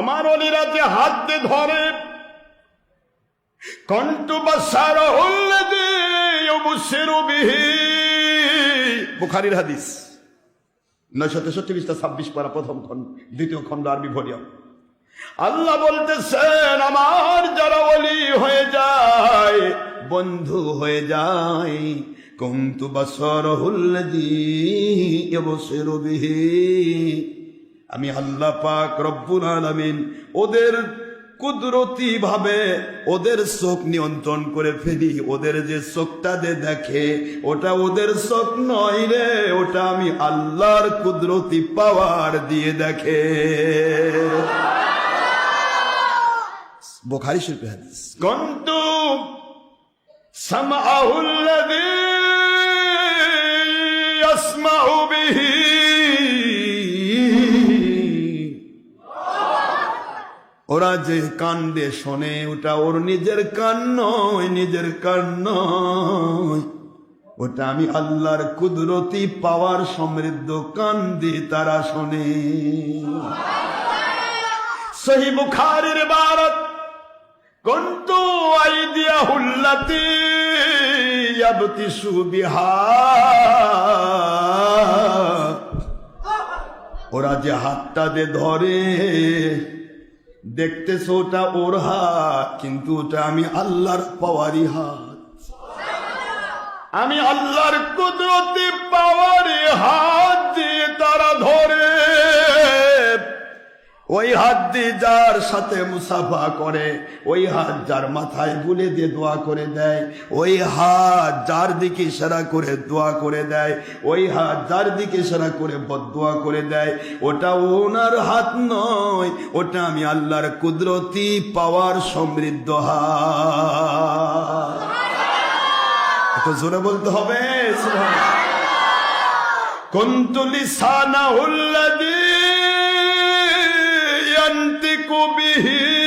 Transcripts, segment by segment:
আমার অলিরা যে হাত দিয়ে ধরে, কণ্ঠ বাসার বুখারির হাদিস, নয়শো তেষট্টি পৃষ্ঠা ছাব্বিশ পারা প্রথম খণ্ড, দ্বিতীয় খণ্ড আরবি ভরিয়া আল্লাহ বলতেছেন, আমার যারা অলি হয়ে যায়, বন্ধু হয়ে যায় কন্তু বাসর হুল্লাদি অবশ্যের আমি আল্লাহ পাক রব্বুল আলামিন ওদের কুদরতি ভাবে ওদের চোখ নিয়ন্ত্রণ করে ফেলি। ওদের যে চোখটা দেখে, ওটা ওদের চোখ নয় রে, ওটা আমি আল্লাহর কুদরতি পাওয়ার দিয়ে দেখে। বোখারি শিল্পী কন্তু সামাহুল্লাযী ইয়াসমাউ ওরা যে কান্দে শোনে, ওটা ওর নিজের কান নয়, নিজের কান নয়। ওটা আমি আল্লাহর কুদরতি পাওয়ার সমৃদ্ধ কান দিয়ে তারা শোনে। সহি বুখারির বারত কন্তু আইদিয়া হুল্লাতি ইয়াবতিসু ওরা যে হাতটা দিয়ে ধরে দেখতেছ ওটা ওর হাত, কিন্তু ওটা আমি আল্লাহর পাওয়ারি হাত। আমি আল্লাহর কুদরতি পাওয়ারি হাত ওই হাত দিয়ে যার সাথে মুসাফা করে, ওই হাত যার মাথায় বুলে দিয়ে দোয়া করে দেয়, ওই হাত যার দিকে ইশারা করে দোয়া করে দেয়, ওই হাত যার দিকে ইশারা করে বদোয়া করে দেয়, ওটা ওনার হাত নয়, ওটা আমি আল্লাহর কুদরতি পাওয়ার সমৃদ্ধ হাত। একটু জোরে বলতে হবে কন্তুলি সানা উল্লাদি বিহি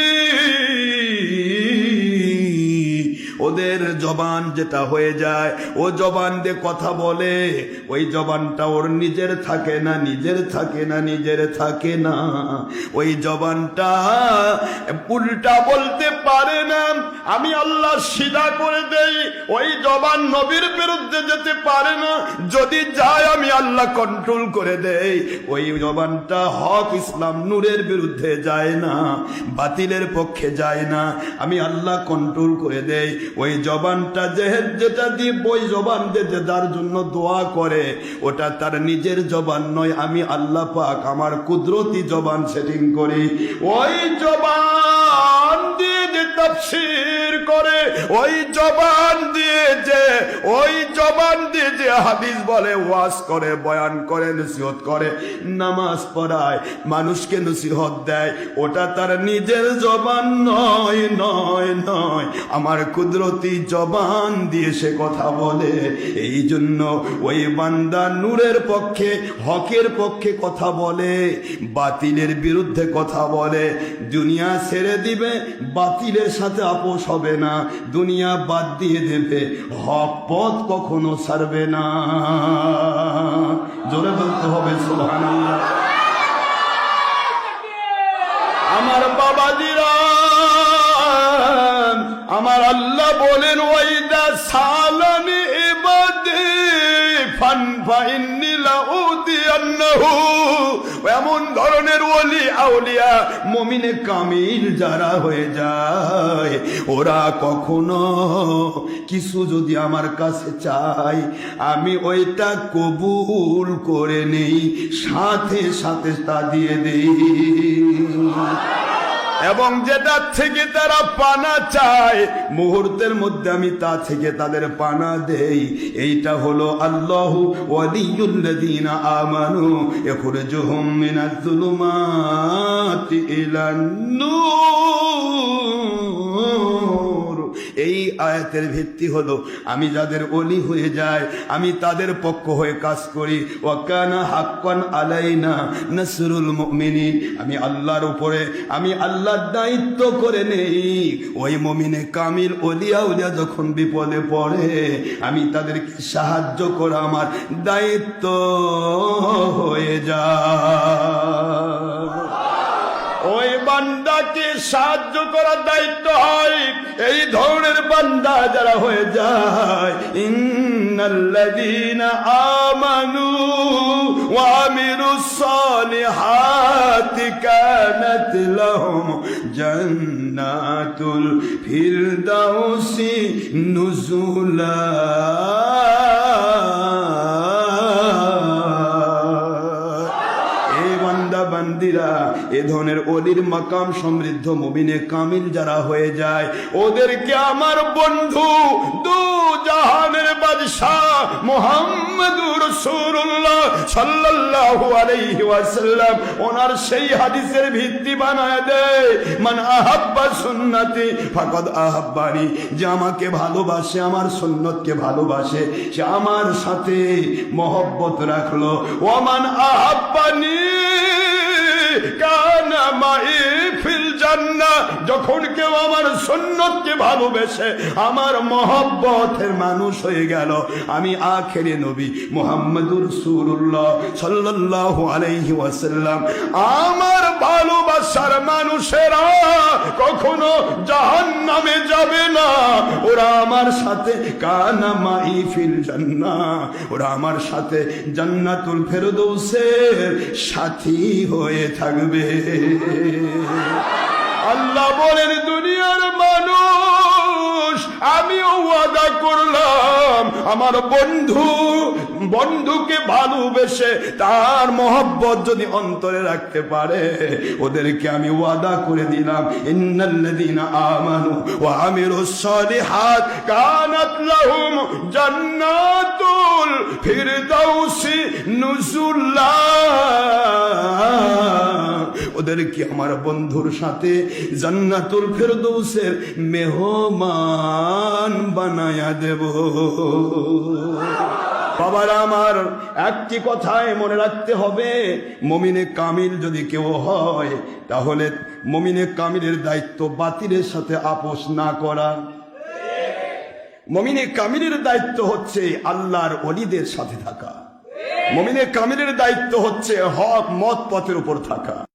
ওদের জবান যেটা হয়ে যায়, ও জবান দিয়ে কথা বলে, ওই জবানটা ওর নিজের থাকে না, নিজের থাকে না, নিজের থাকে না। ওই জবানটা উল্টা বলতে পারে না, আমি আল্লাহ সিধা করে দেই, ওই জবান নবীর বিরুদ্ধে যেতে পারে না, যদি যায় আমি আল্লাহ কন্ট্রোল করে দেই। ওই জবানটা হক ইসলাম নূরের বিরুদ্ধে যায় না, বাতিলের পক্ষে যায় না, আমি আল্লাহ কন্ট্রোল করে দেই। ওই জবানটা যে যেটা দিয়ে বই জবান যে যার জন্য দোয়া করে, ওটা তার নিজের জবান নয়। আমি আল্লাহ পাক আমার কুদরতি জবান সেটিং করি। ওই জবান দিয়ে যে তাফসীর করে, ওই জবান দিয়ে যে, ওই জবান দিয়ে যে হাদিস বলে, ওয়াজ করে, বয়ান করে, নসিহত করে, নামাজ পড়ায়, মানুষকে নসিহত দেয়, ওটা তার নিজের জবান নয় নয় নয়। আমার কুদরতি জবান দিয়ে সে কথা বলে। এই জন্য ওই বান্দা নূরের পক্ষে, হকের পক্ষে কথা বলে, বাতিলের বিরুদ্ধে কথা বলে। দুনিয়া ছেড়ে দিবে বাতিলের সাথে আপোষ হবে না। দুনিয়া বাদ দিয়ে দেবে। হক পথ কখনো ছাড়বে না। জোরে বলতে হবে, সুবহানাল্লাহ। আমার বাবাজিরা, আমার আল্লাহ বলেন ওইদা সালানি ইবাদি ফান লাউদিয়ান্নাহু এমন ধরনের ওলি আউলিয়া, মমিনে কামিল যারা হয়ে যায়, ওরা কখনো কিছু যদি আমার কাছে চাই আমি ওইটা কবুল করে নেই, সাথে সাথে তা দিয়ে দেই। এবং যেটা থেকে তারা পানা চায়, মুহূর্তের মধ্যে আমি তা থেকে তাদের পানা দেই। এইটা হলো আল্লাহ ওয়ালিউল্লাযীনা আমানু, ইখরিজুহুম মিনাজ জুলুমাতি ইলান এই আয়াতের ভিত্তি হলো, আমি যাদের অলি হয়ে যায় আমি তাদের পক্ষ হয়ে কাজ করি। ওয়াকানা হাক্কান আলাইনা নাসরুল মুমিনিন। আমি আল্লাহর উপরে, আমি আল্লাহর দায়িত্ব করে নেই। ওই মমিনে কামিল অলিয়া উলিয়া যখন বিপদে পড়ে, আমি তাদেরকে সাহায্য করা আমার দায়িত্ব হয়ে যায়? সাহায্য করার দায়িত্ব হয়। এই ধরনের বান্দা যারা হয়ে যায়, ইন্নাল্লাযীনা আমানু ওয়া আমিলুস সালিহাতি কানাত লাহুম জান্নাতুল ফিরদাউসি নুজুলা। বান্দা এ ধরনের অলির মাকাম সমৃদ্ধ মুবিনে কামিল যারা হয়ে যায়, ওদেরকে আমার বন্ধু দু জাহানের বাদশাহ মোহাম্মদুর সাল্লাল্লাহু আলাইহি ওয়াসাল্লাম, ওনার সেই হাদিসের ভিত্তি বানায় দেয়, মান আহাব্বা সুন্নতি ফাকাদ আহাব্বানি যে আমাকে ভালোবাসে, আমার সুন্নতকে ভালোবাসে, সে আমার সাথে মহব্বত রাখল ওমান আহাব্বানি কানা জান্নাহ যখন কেউ আমার সুন্নতকে ভালোবেসে আমার মহব্বতের মানুষ হয়ে গেল, আমি আখেরে নবী মোহাম্মদুর রাসূলুল্লাহ সাল্লাল্লাহু আলাইহি ওয়াসাল্লাম। আমার ভালোবাসার মানুষেরা কখনো জাহান্নামে যাবে না। ওরা আমার সাথে কানা মাই ফিল জান্নাহ। ওরা আমার সাথে জান্নাতুল ফেরদৌসের সাথী হয়ে থাকবে। আল্লাহ বলেন দুনিয়ার মানুষ আমিও ওয়াদা করলাম আমার বন্ধু বন্ধুকে ভালোবেসে তার মহব্বত যদি অন্তরে রাখতে পারে, ওদেরকে আমি ওয়াদা করে দিলাম, ইন্নাল্লাযীনা আমানু ওয়া আমিলুস সালিহাত কানাত লাহুম জান্নাতুল ফিরদাউসি নুজুল্লাহ। ওদেরকে আমার বন্ধুর সাথে জান্নাতুল ফেরদৌসের মেহমান বানায়া দেব। বাবার আমার একটি কথায় মনে রাখতে হবে। মমিনে কামিল যদি কেউ হয়, তাহলে মমিনে কামিলের দায়িত্ব বাতিলের সাথে আপোষ না করা। মমিনে কামিলের দায়িত্ব হচ্ছে আল্লাহর অলিদের সাথে থাকা। মমিনে কামিলের দায়িত্ব হচ্ছে হক মত পথের উপর থাকা।